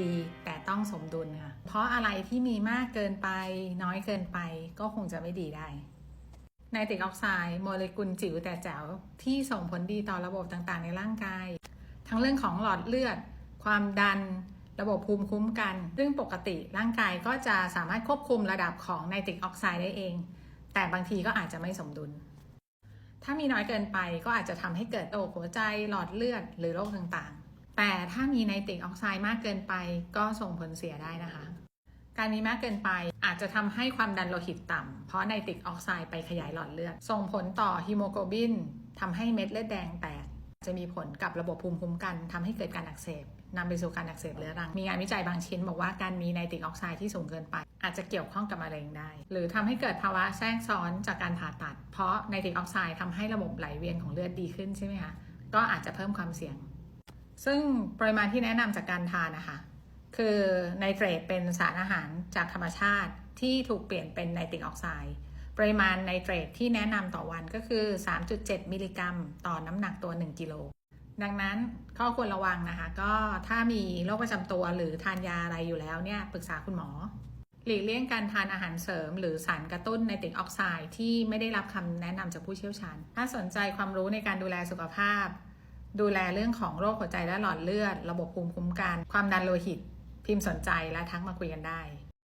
ดีแต่ต้องสมดุลค่ะ เพราะอะไรที่มีมากเกินไป น้อยเกินไปก็คงจะไม่ดีได้ไนตริกออกไซด์โมเลกุลจิ๋วแต่แจ๋วที่ส่งผลดีต่อระบบต่างๆ ในร่างกาย ทั้งเรื่องของหลอดเลือด ความดัน ระบบภูมิคุ้มกัน ซึ่งปกติร่างกายก็จะสามารถควบคุมระดับของไนตริกออกไซด์ได้เอง แต่บางทีก็อาจจะไม่สมดุล ถ้ามีน้อยเกินไปก็อาจจะทำให้เกิดโรคหัวใจหลอดเลือดหรือโรคต่างๆ แต่ถ้ามีไนตริกออกไซด์มากเกินไปก็ส่งผลเสียได้นะคะ การมีมากเกินไปอาจจะทำให้ความดันโลหิตต่ำเพราะไนตริกออกไซด์ไปขยายหลอดเลือด ส่งผลต่อฮีโมโกลบินทำให้เม็ดเลือดแดงแตก จะมีผลกับระบบภูมิคุ้มกันทำให้เกิดการอักเสบนำไปสู่การอักเสบเรื้อรัง มีงานวิจัยบางชิ้นบอกว่าการมีไนตริกออกไซด์ที่สูงเกินไป อาจจะเกี่ยวข้องกับมะเร็งได้ หรือทำให้เกิดภาวะแทรกซ้อนจากการผ่าตัด เพราะไนตริกออกไซด์ทำให้ระบบไหลเวียนของเลือดดีขึ้นใช่ไหมคะ ก็อาจจะเพิ่มความเสี่ยง ซึ่งปริมาณที่แนะนำจากการทานนะคะคือไนเตรตเป็นสารอาหารจากธรรมชาติที่ถูกเปลี่ยนเป็นไนตริกออกไซด์ปริมาณไนเตรตที่แนะนำต่อวันก็คือ 3.7 มิลลิกรัม ต่อน้ำหนักตัว 1 กิโล ดังนั้นข้อควรระวังนะคะ ก็ถ้ามีโรคประจำตัวหรือทานยาอะไรอยู่แล้วเนี่ยปรึกษาคุณหมอ หลีกเลี่ยงการทานอาหารเสริม หรือสารกระตุ้นไนตริกออกไซด์ที่ไม่ได้รับคำแนะนำจากผู้เชี่ยวชาญ ถ้าสนใจความรู้ในการดูแลสุขภาพ ดูแลเรื่องของโรคหัวใจและหลอดเลือด ระบบภูมิคุ้มกัน ความดันโลหิต พิมพ์สนใจและทักมาคุยกันได้